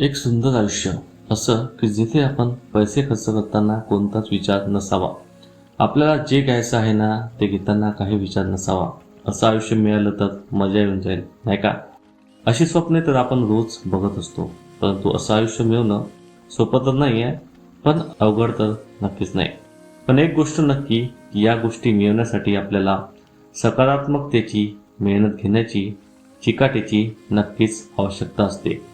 एक सुंदर आयुष्य. असं की जिथे आपण पैसे खर्च करताना कोणताच विचार नसावा. आपल्याला जे घ्यायचं आहे ना ते घेताना काही विचार नसावा. असं आयुष्य मिळालं तर मजा येऊन जाईल नाही का? अशी स्वप्ने तर आपण रोज बघत असतो. परंतु असं आयुष्य मिळवणं सोपं तर नाही आहे पण अवघड तर नक्कीच नाही. पण एक गोष्ट नक्की की या गोष्टी मिळवण्यासाठी आपल्याला सकारात्मकतेची मेहनत घेण्याची चिकाटीची नक्कीच आवश्यकता असते.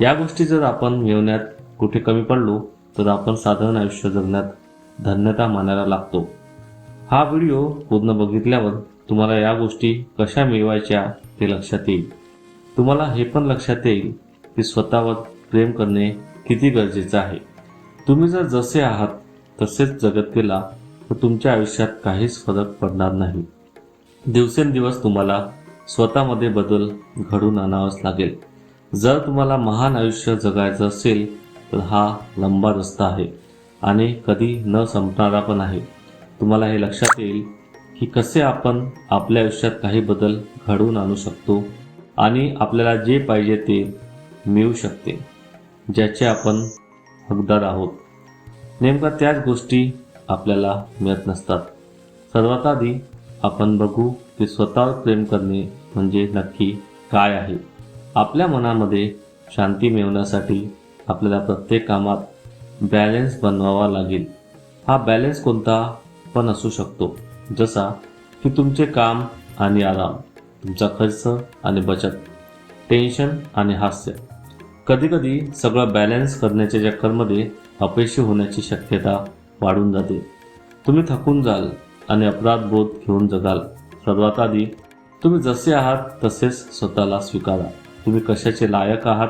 या गोष्टी जर आपण मिळवण्यात कुठे कमी पडलो तर आपण साधारण आयुष्य जगण्यात धन्यता मानायला लागतो. हा व्हिडिओ पूर्ण बघितल्यावर तुम्हाला या गोष्टी कशा मिळवायच्या ते लक्षात येईल. तुम्हाला हे पण लक्षात येईल की स्वतःवर प्रेम करणे किती गरजेचं आहे. तुम्ही जर जसे आहात तसेच जगत गेला तर तुमच्या आयुष्यात काहीच फरक पडणार नाही. दिवसेंदिवस तुम्हाला स्वतःमध्ये बदल घडून आणावाच लागेल. जर तुम्हाला महान आयुष्य जगायचं असेल तर हा लंबा रस्ता आहे आणि कधी न संपणारा पण आहे. तुम्हाला हे लक्षात येईल की कसे आपण आपल्या आयुष्यात काही बदल घडवून आणू शकतो आणि आपल्याला जे पाहिजे ते मिळू शकते ज्याचे आपण हकदार आहोत. नेमका त्याच गोष्टी आपल्याला मिळत नसतात. सर्वात आधी आपण बघू की स्वतःवर प्रेम करणे म्हणजे नक्की काय आहे. आपल्या मनामध्ये शांती मिळवण्यासाठी आपल्याला प्रत्येक कामात बॅलेन्स बनवावा लागेल. हा बॅलेन्स कोणता पण असू शकतो. जसा की तुमचे काम आणि आराम तुमचा खर्च आणि बचत टेन्शन आणि हास्य. कधीकधी सगळं बॅलन्स करण्याच्या चक्करमध्ये अपयशी होण्याची शक्यता वाढून जाते. तुम्ही थकून जाल आणि अपराधबोध घेऊन जगाल. सर्वात आधी तुम्ही जसे आहात तसेच स्वतःला स्वीकारा. तुम्ही कशाचे लायक आहात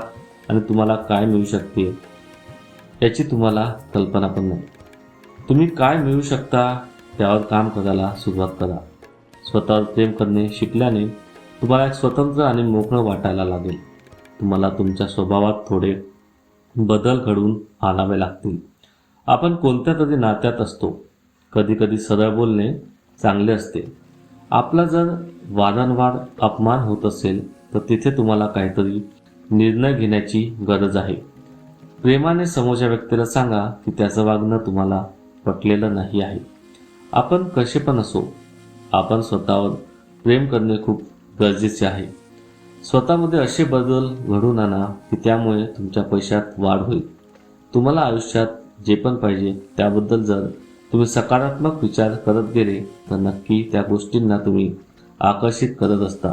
आणि तुम्हाला काय मिळू शकते याची तुम्हाला कल्पना पण नाही. तुम्ही काय मिळू शकता त्यावर काम करायला सुरुवात करा. स्वतःवर प्रेम करणे शिकल्याने तुम्हाला एक स्वतंत्र आणि मोकळं वाटायला लागेल. तुम्हाला तुमच्या स्वभावात थोडे बदल घडवून आणावे लागतील. आपण कोणत्या तरी नात्यात असतो. कधीकधी सरळ बोलणे चांगले असते. आपला जर वारंवार अपमान होत असेल तर तिथे तुम्हाला काहीतरी निर्णय घेण्याची गरज आहे. प्रेमाने समोरच्या व्यक्तीला सांगा की त्याचं वागणं तुम्हाला पटलेलं नाही आहे. आपण कसे पण असो आपण स्वतःवर प्रेम करणे खूप गरजेचे आहे. स्वतःमध्ये असे बदल घडून आणा की त्यामुळे तुमच्या पैशात वाढ होईल. तुम्हाला आयुष्यात जे पण पाहिजे त्याबद्दल जर तुम्ही सकारात्मक विचार करत गेले तर नक्की त्या गोष्टींना तुम्ही आकर्षित करत असता.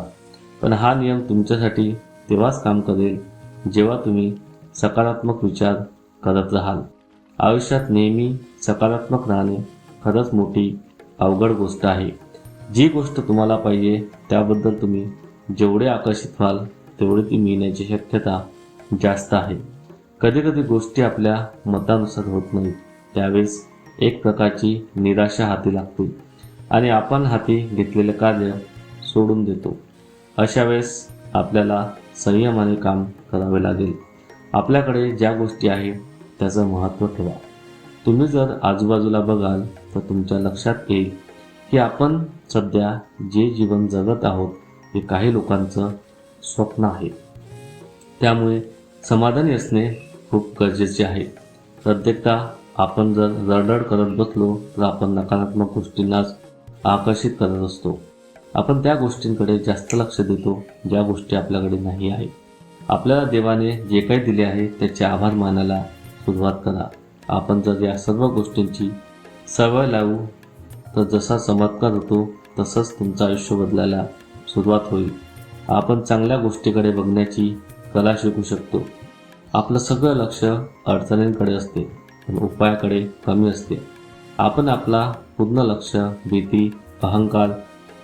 पण हा नियम तुमच्यासाठी तेव्हाच काम करेल जेव्हा तुम्ही सकारात्मक विचार करत राहाल. आयुष्यात नेहमी सकारात्मक राहणे खरंच मोठी अवघड गोष्ट आहे. जी गोष्ट तुम्हाला पाहिजे त्याबद्दल तुम्ही जेवढे आकर्षित व्हाल तेवढे ती मिळण्याची शक्यता जास्त आहे. कधीकधी गोष्टी आपल्या मतानुसार होत नाहीत. त्यावेळेस एक प्रकारची निराशा हाती लागते आणि आपण हाती घेतलेले कार्य सोडून देतो. अशा वेळेस आपल्याला संयमाने काम करावे लागेल. आपल्याकडे ज्या गोष्टी आहेत त्याचं महत्त्व ठेवा. तुम्ही जर आजूबाजूला बघाल तर तुमच्या लक्षात येईल की आपण सध्या जे जीवन जगत आहोत हे काही लोकांचं स्वप्न आहे. त्यामुळे समाधानी असणे खूप गरजेचे आहे. प्रत्येकदा आपण जर रडरड करत बसलो तर आपण नकारात्मक गोष्टींनाच आकर्षित करत असतो. आपण त्या गोष्टींकडे जास्त लक्ष देतो ज्या गोष्टी आपल्याकडे नाही आहे आपल्याला देवाने जे काही दिले आहे त्याचे आभार मानायला सुरुवात करा. आपण जर या सर्व गोष्टींची सवय लावू तर जसा चमत्कार होतो तसंच तुमचं आयुष्य बदलायला सुरुवात होईल. आपण चांगल्या गोष्टीकडे बघण्याची कला शिकू शकतो. आपलं सगळं लक्ष अडचणींकडे असते पण उपायाकडे कमी असते. आपण आपला पूर्ण लक्ष भीती अहंकार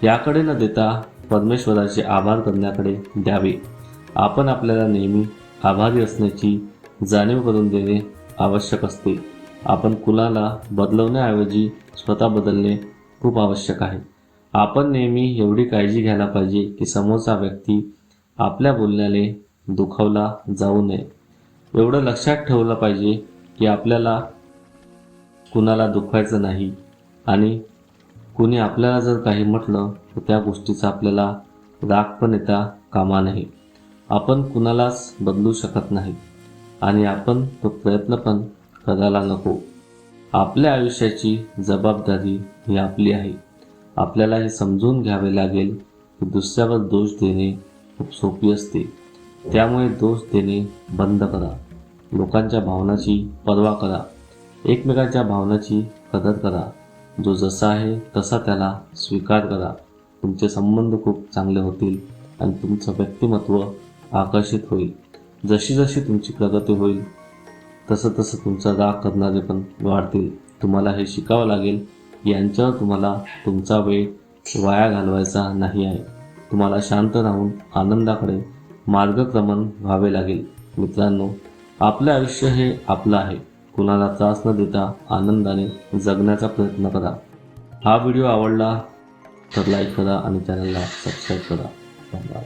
याकडे न देता परमेश्वराचे आभार करण्याकडे द्यावे. आपण आपल्याला नेहमी आभारी असण्याची जाणीव करून देणे आवश्यक असते. आपण कुणाला बदलवण्याऐवजी स्वतः बदलणे खूप आवश्यक आहे. आपण नेहमी एवढी काळजी घ्यायला पाहिजे की समोरचा व्यक्ती आपल्या बोलण्याने दुखावला जाऊ नये. एवढं लक्षात ठेवलं पाहिजे की आपल्याला कुणाला दुखवायचं नाही आणि कुणी आपल्याला जर काही म्हटलं तर त्या गोष्टीचा आपल्याला राग पण येता कामा नये. आपण कुणालाच बदलू शकत नाही आणि आपण तो प्रयत्न पण करायला नको. आपल्या आयुष्याची जबाबदारी ही आपली आहे. आपल्याला हे समजून घ्यावे लागेल की दुसऱ्यावर दोष देणे खूप सोपी असते. त्यामुळे दोष देणे बंद करा. लोकांच्या भावनाची पर्वा करा. एकमेकांच्या भावनाची कदर करा. जो जसा आहे तसा त्याला स्वीकार करा. तुमचे संबंध खूप चांगले होतील आणि तुमचं व्यक्तिमत्व आकर्षित होईल. जशी जशी तुमची प्रगती होईल तसं तसं तुमचा राग करणारे पण वाढतील. तुम्हाला हे शिकावं लागेल यांच्यावर तुम्हाला तुमचा वेळ वाया घालवायचा नाही आहे. तुम्हाला शांत राहून आनंदाकडे मार्गक्रमण व्हावे लागेल. मित्रांनो आपलं आयुष्य हे आपलं आहे. कुणाला त्रास न देता आनंदाने जगण्याचा प्रयत्न करा. हा व्हिडिओ आवडला तर लाईक करा आणि चॅनलला सबस्क्राईब करा. धन्यवाद.